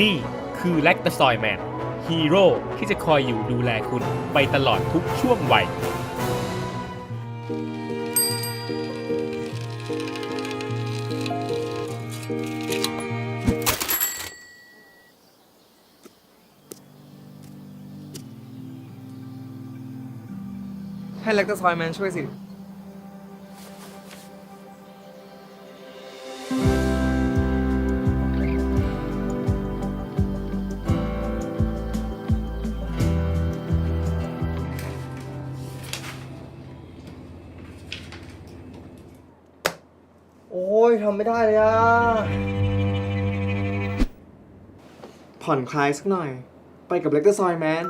นี่คือแลคต a ซอยแมนฮีโร่ที่จะคอยอยู่ดูแลคุณไปตลอดทุกช่วงวัยให้เล็กตะซอยแมนช่วยสิ โอ้ยทำไม่ได้เลยอะผ่อนคลายสักหน่อย ไปกับเล็กตอร์ซอยแมน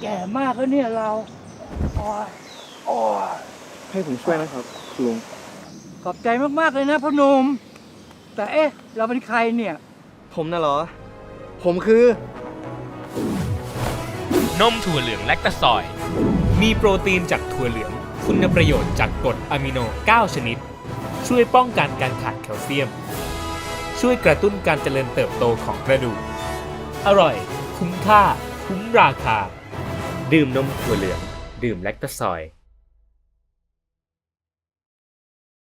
แก่มากแล้วเนี่ยเราโอ้ยโอ้ยให้ผมช่วยนะครับคุณลุงขอบใจมากๆเลยนะพ่อหนุ่มแต่เอ๊ะ เราเป็นใครเนี่ย ผมน่ะเหรอ ผมคือ นมถั่วเหลืองแลคตาซอยมีโปรตีนจากถั่วเหลือง คุณประโยชน์จากกรดอะมิโน 9 ชนิด ช่วยป้องกันการขาดแคลเซียม ช่วยกระตุ้นการเจริญเติบโตของกระดูก อร่อย คุ้มค่า คุ้มราคา ดื่มนมถั่วเหลือง ดื่มแลคตาซอย